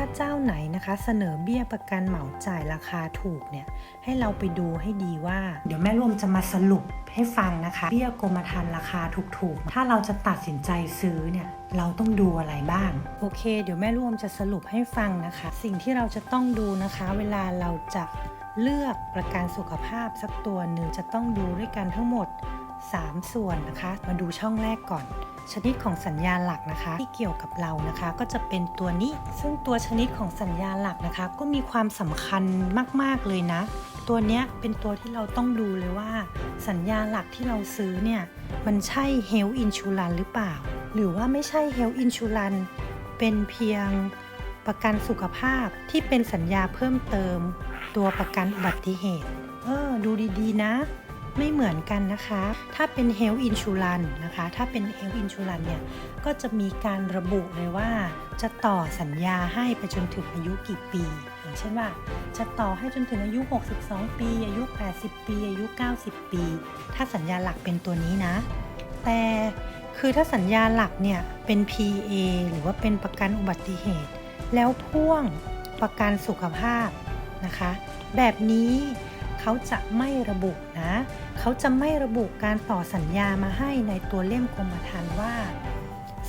ถ้าเจ้าไหนนะคะเสนอเบี้ยประกันเหมาจ่ายราคาถูกเนี่ยให้เราไปดูให้ดีว่า เดี๋ยวแม่รวมจะมาสรุปให้ฟังนะคะ เบี้ยกรมธรรม์ราคาถูกๆ ถ้าเราจะตัดสินใจซื้อเนี่ยเราต้องดูอะไรบ้าง โอเค เดี๋ยวแม่รวมจะสรุปให้ฟังนะคะ สิ่งที่เราจะต้องดูนะคะ เวลาเราจะเลือกประกันสุขภาพสักตัวหนึ่งจะต้องดูด้วยกันทั้งหมด 3 ส่วนนะคะ มาดูช่องแรกก่อน ชนิดของสัญญาหลักนะคะ ที่เกี่ยวกับเรานะคะ ก็จะเป็นตัวนี้ ซึ่งตัวชนิดของสัญญาหลักนะคะ ก็มีความสำคัญมาก ๆ เลยนะ ตัวเนี้ยเป็นตัวที่เราต้องดูเลยว่า สัญญาหลักที่เราซื้อเนี่ยมันใช่ Health Insurance หรือเปล่า หรือว่าไม่ใช่ Health Insurance เป็นเพียงประกันสุขภาพที่เป็นสัญญาเพิ่มเติม ตัวประกันอุบัติเหตุ เออ ดูดีๆ นะ ไม่เหมือนกันนะคะ ถ้าเป็น Health Insurance นะคะ ถ้าเป็น Health Insurance เนี่ย ก็จะมีการระบุเลยว่า จะต่อสัญญาให้ไปจนถึงอายุกี่ปี อย่างเช่นว่า จะต่อให้จนถึงอายุ 62 ปี อายุ 80 ปี อายุ 90 ปี ถ้าสัญญาหลักเป็นตัวนี้นะ แต่คือถ้าสัญญาหลักเนี่ยเป็น PA หรือว่าเป็นประกันอุบัติเหตุ แล้วพ่วงประกันสุขภาพนะคะ แบบนี้ เขาจะไม่ระบุนะ เขาจะไม่ระบุการต่อสัญญามาให้ในตัวเล่มกรมธรรม์ว่า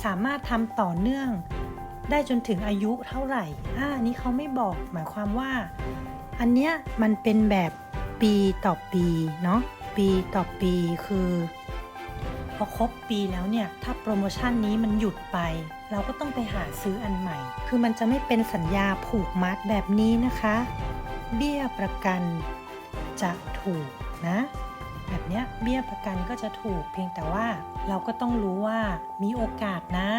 สามารถทำต่อเนื่อง ได้จนถึงอายุเท่าไหร่อ่านนี้เขาไม่บอกหมายความว่า อันเนี้ยมันเป็นแบบปีต่อปีเนาะปีต่อปีคือพอครบปีแล้วเนี่ย ถ้าโปรโมชั่นนี้มันหยุดไป เราก็ต้องไปหาซื้ออันใหม่ คือมันจะไม่เป็นสัญญาผูกมัดแบบนี้นะคะ เบี้ยประกัน จะถูกนะ แบบเนี้ยเบี้ยประกันก็จะถูกเพียงแต่ว่าเราก็ต้องรู้ว่ามีโอกาสนะ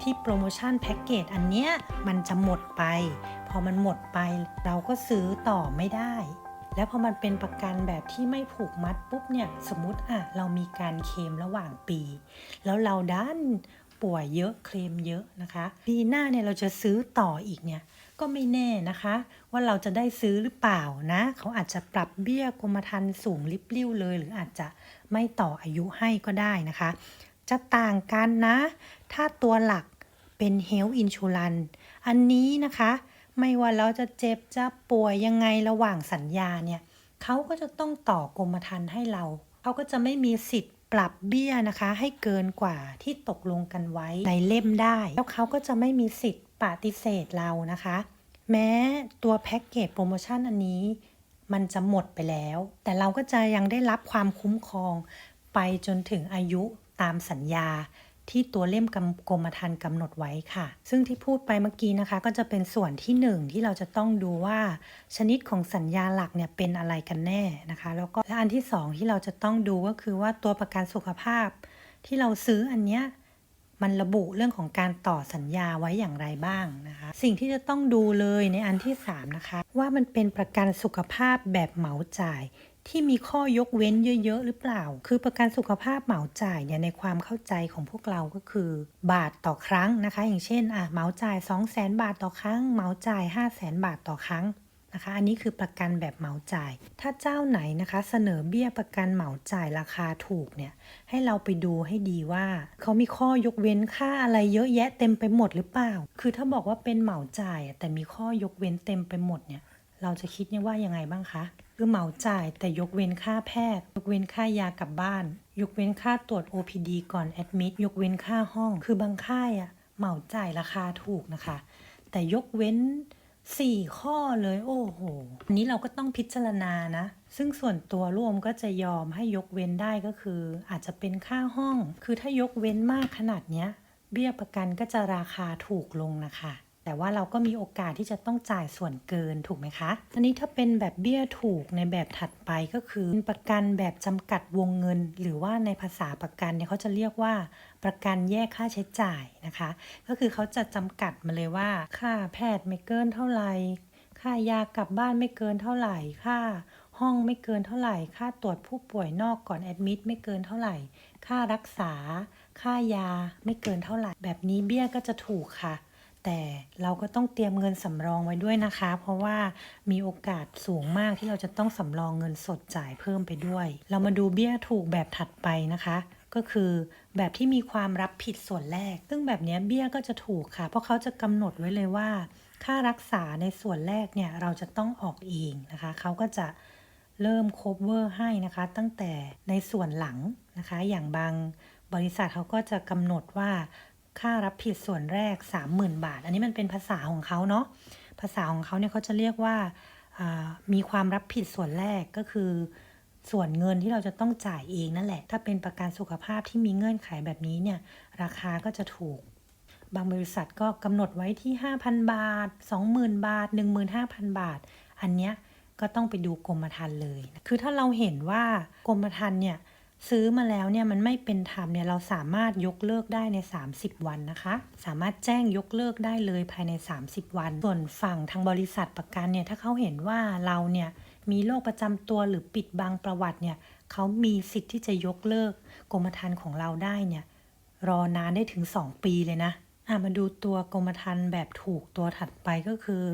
ที่โปรโมชั่นแพ็กเกจอันเนี้ยมันจะหมดไป พอมันหมดไปเราก็ซื้อต่อไม่ได้ แล้วพอมันเป็นประกันแบบที่ไม่ผูกมัดปุ๊บเนี่ยสมมติอะเรามีการเคลมระหว่างปี แล้วเราดันป่วยเยอะเคลมเยอะนะคะปีหน้าเนี่ยเราจะซื้อต่ออีกเนี่ย ก็ไม่แน่นะคะ ว่าเราจะได้ซื้อหรือเปล่านะ เขาอาจจะปรับเบี้ยกรมธรรม์สูงลิบลิ่วเลย หรืออาจจะไม่ต่ออายุให้ก็ได้นะคะ จะต่างกันนะ ถ้าตัวหลักเป็น Health Insurance อันนี้นะคะ ไม่ว่าเราจะเจ็บจะป่วยยังไงระหว่างสัญญาเนี่ยเขาก็จะต้องต่อกรมธรรม์ให้เราเขาก็จะไม่มีสิทธิ์ปรับเบี้ยนะคะ ให้เกินกว่าที่ตกลงกันไว้ในเล่มได้ แล้วเขาก็จะไม่มีสิทธิ์ปฏิเสธเรานะคะ แม้ตัวแพ็กเกจโปรโมชั่นอันนี้ มันจะหมดไปแล้ว แต่เราก็จะยังได้รับความคุ้มครอง ไปจนถึงอายุตามสัญญาที่ตัวเล่มกำกรมธรรม์กำหนดไว้ค่ะ ซึ่งที่พูดไปเมื่อกี้นะคะ ก็จะเป็นส่วนที่หนึ่งที่เราจะต้องดูว่า ชนิดของสัญญาหลักเนี่ยเป็นอะไรกันแน่นะคะ แล้วก็และอันที่สองที่เราจะต้องดูก็คือว่าตัวประกันสุขภาพ ที่เราซื้ออันเนี้ย มันระบุเรื่องของการต่อสัญญาไว้อย่างไรบ้างนะคะ สิ่งที่จะต้องดูเลยในอันที่ 3 นะคะ ว่ามันเป็นประกันสุขภาพแบบเหมาจ่ายที่มีข้อยกเว้นเยอะ ๆ หรือเปล่า คือประกันสุขภาพเหมาจ่ายเนี่ยในความเข้าใจของพวกเราก็คือ บาทต่อครั้งนะคะ อย่างเช่นอะเหมาจ่าย 2 0 0 0 0 0 บาทต่อครั้ง เหมาจ่าย 5 0 0 0 0 0 บาทต่อครั้ง นะคะ อันนี้คือประกันแบบเหมาจ่าย ถ้าเจ้าไหนนะคะ เสนอเบี้ยประกันเหมาจ่ายราคาถูกเนี่ย ให้เราไปดูให้ดีว่า เขามีข้อยกเว้นค่าอะไรเยอะแยะเต็มไปหมดหรือเปล่า คือถ้าบอกว่าเป็นเหมาจ่าย แต่มีข้อยกเว้นเต็มไปหมดเนี่ย เราจะคิดยว่ายังไงบ้างคะ คือเหมาจ่ายแต่ยกเว้นค่าแพทย์ ยกเว้นค่ายากลับบ้าน ยกเว้นค่าตรวจ OPD ก่อนแอดมิดยกเว้นค่าห้อง คือบางค่ายอะเหมาจ่ายราคาถูกนะคะ แต่ยกเว้น สี่ข้อเลยโอ้โหอันนี้เราก็ต้องพิจารณานะ ซึ่งส่วนตัวร่วมก็จะยอมให้ยกเว้นได้ก็คือ อาจจะเป็นค่าห้อง คือถ้ายกเว้นมากขนาดเนี้ย เบี้ยประกันก็จะราคาถูกลงนะคะ แต่ว่าเราก็มีโอกาสที่จะต้องจ่ายส่วนเกินถูกไหมคะ อันนี้ถ้าเป็นแบบเบี้ยถูกในแบบถัดไปก็คือประกันแบบจำกัดวงเงิน หรือว่าในภาษาประกันเนี่ยเขาจะเรียกว่าประกันแยกค่าใช้จ่ายนะคะ ก็คือเขาจะจำกัดมาเลยว่า ค่าแพทย์ไม่เกินเท่าไหร่ ค่ายากลับบ้านไม่เกินเท่าไหร่ ค่าห้องไม่เกินเท่าไหร่ ค่าตรวจผู้ป่วยนอกก่อนแอดมิดไม่เกินเท่าไหร่ ค่ารักษา ค่ายาไม่เกินเท่าไหร่ แบบนี้เบี้ยก็จะถูกค่ะ แต่เราก็ต้องเตรียมเงินสำรองไว้ด้วยนะคะ เพราะว่ามีโอกาสสูงมากที่เราจะต้องสำรองเงินสดจ่ายเพิ่มไปด้วย เรามาดูเบี้ยถูกแบบถัดไปนะคะ ก็คือแบบที่มีความรับผิดส่วนแรก ซึ่งแบบนี้เบี้ยก็จะถูกค่ะ เพราะเขาจะกำหนดไว้เลยว่า ค่ารักษาในส่วนแรกเนี่ยเราจะต้องออกเองนะคะ เขาก็จะเริ่ม cover ให้นะคะ ตั้งแต่ในส่วนหลังนะคะ อย่างบางบริษัทเขาก็จะกำหนดว่า ค่ารับผิดส่วนแรก 30,000 บาท อันนี้มันเป็นภาษาของเขาเนาะภาษาของเขาเนี่ยเขาจะเรียกว่ามีความรับผิดส่วนแรกก็คือ ส่วนเงินที่เราจะต้องจ่ายเองนั่นแหละ ถ้าเป็นประกันสุขภาพที่มีเงื่อนไขแบบนี้เนี่ย ราคาก็จะถูก บางบริษัทก็กำหนดไว้ที่ 5,000 บาท 20,000 บาท 15,000 บาท อันเนี้ยก็ต้องไปดูกรมธรรม์เลย คือถ้าเราเห็นว่ากรมธรรม์เนี่ย ซื้อมาแล้วเนี่ยมันไม่เป็นธรรมเนี่ยเราสามารถยกเลิกได้ใน 30 วันนะคะ สามารถแจ้งยกเลิกได้เลยภายใน 30 วัน ส่วนฝั่งทางบริษัทประกันเนี่ยถ้าเขาเห็นว่าเราเนี่ยมีโรคประจำตัวหรือปิดบังประวัติเนี่ยเขามีสิทธิ์ที่จะยกเลิกกรมธรรม์ของเราได้เนี่ยรอนานได้ถึง 2 ปีเลยนะอะมาดูตัวกรมธรรม์แบบถูกตัวถัดไปก็คือ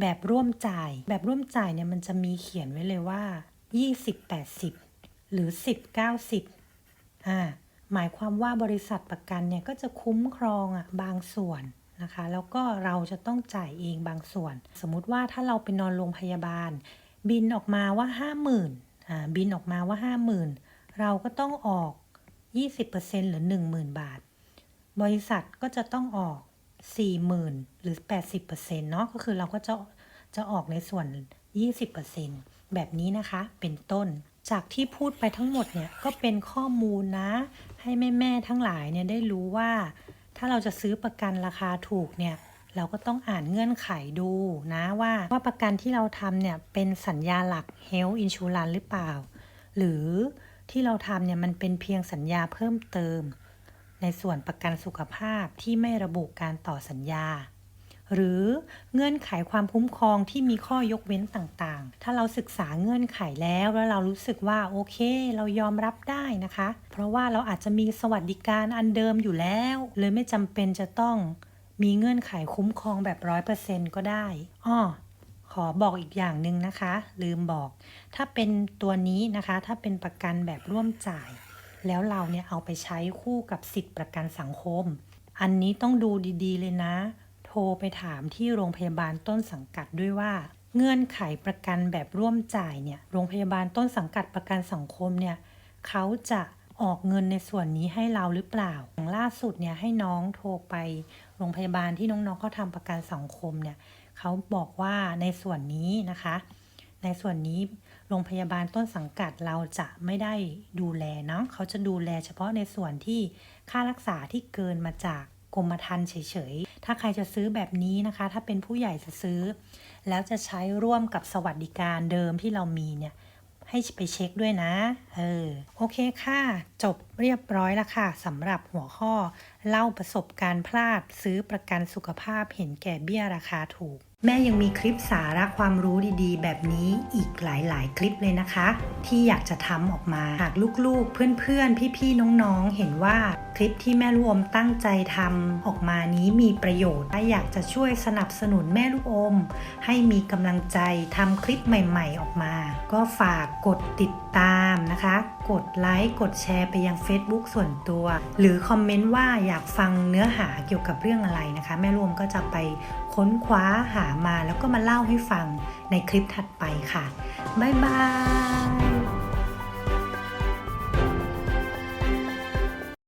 แบบร่วมจ่าย แบบร่วมจ่ายเนี่ยมันจะมีเขียนไว้เลยว่า 20 80 หรือ 10 90อ่าหมายความว่าบริษัทประกันเนี่ยก็จะคุ้มครองอะบางส่วนนะคะ แล้วก็เราจะต้องจ่ายเองบางส่วน สมมุติว่าถ้าเราไปนอนโรงพยาบาล บินออกมาว่า 50,000อ่าบินออกมาว่า 50,000 เราก็ต้องออก 20%หรือ 10,000 บาท บริษัทก็จะต้องออก 40,000 หรือ 80%เนาะก็คือเราก็จะจะออกในส่วน 20%แบบนี้นะคะเป็นต้น จากที่พูดไปทั้งหมดเนี่ยก็เป็นข้อมูลนะ ให้แม่ๆทั้งหลายเนี่ยได้รู้ว่า ถ้าเราจะซื้อประกันราคาถูกเนี่ยเราก็ต้องอ่านเงื่อนไขดูนะว่าว่าประกันที่เราทำเนี่ยเป็นสัญญาหลัก Health Insurance หรือเปล่า หรือที่เราทำเนี่ยมันเป็นเพียงสัญญาเพิ่มเติม ในส่วนประกันสุขภาพที่ไม่ระบุการต่อสัญญา หรือเงื่อนไขความคุ้มครองที่มีข้อยกเว้นต่างๆ ถ้าเราศึกษาเงื่อนไขแล้วแล้วเรารู้สึกว่าโอเค เรายอมรับได้นะคะ เพราะว่าเราอาจจะมีสวัสดิการอันเดิมอยู่แล้ว เลยไม่จำเป็นจะต้องมีเงื่อนไขคุ้มครองแบบร้อยเปอร์เซ็นก็ได้อ้อขอบอกอีกอย่างหนึ่งนะคะ ลืมบอก ถ้าเป็นตัวนี้นะคะ ถ้าเป็นประกันแบบร่วมจ่าย แล้วเราเนี่ยเอาไปใช้คู่กับสิทธิประกันสังคม อันนี้ต้องดูดีๆเลยนะ รไปถามที่โรงพยาบาลต้นสังกัดด้วยว่า เงื่อนไขประกันแบบร่วมจ่ายเนี่ยโรงพยาบาลต้นสังกัดประกันสังคมเนี่ยเขาจะออกเงินในส่วนนี้ให้เราหรือเปล่าอย่างล่าสุดเนี่ยให้น้องโทรไปโรงพยาบาลที่น้องๆเขาทำประกันสังคมเนี่ยเขาบอกว่าในส่วนนี้นะคะ ในส่วนนี้โรงพยาบาลต้นสังกัดเราจะไม่ได้ดูแลเนาะเขาจะดูแลเฉพาะในส่วนที่ค่ารักษาที่เกินมาจากกรมธรรม์เฉย ถ้าใครจะซื้อแบบนี้นะคะ ถ้าเป็นผู้ใหญ่จะซื้อ แล้วจะใช้ร่วมกับสวัสดิการเดิมที่เรามีเนี่ย ให้ไปเช็คด้วยนะ เออ โอเคค่ะจบเรียบร้อยแล้วค่ะสำหรับหัวข้อ เล่าประสบการณ์พลาด ซื้อประกันสุขภาพเห็นแก่เบี้ยราคาถูก แม่ยังมีคลิปสาระความรู้ดีๆ แบบนี้อีกหลายๆ คลิปเลยนะคะ ที่อยากจะทำออกมา หากลูกๆ เพื่อนๆ พี่ๆ น้องๆ เห็นว่าคลิปที่แม่ลูกอมตั้งใจทำออกมานี้มีประโยชน์และอยากจะช่วยสนับสนุนแม่ลูกอม ให้มีกำลังใจทำคลิปใหม่ ๆ ออกมา ก็ฝากกดติดตามนะคะ กดไลค์ กดแชร์ไปยัง Facebook ส่วนตัว หรือคอมเมนต์ว่าอยากฟังเนื้อหาเกี่ยวกับเรื่องอะไรนะคะ แม่รวมก็จะไปค้นคว้าหามาแล้วก็มาเล่าให้ฟังในคลิปถัดไปค่ะ บ๊ายบาย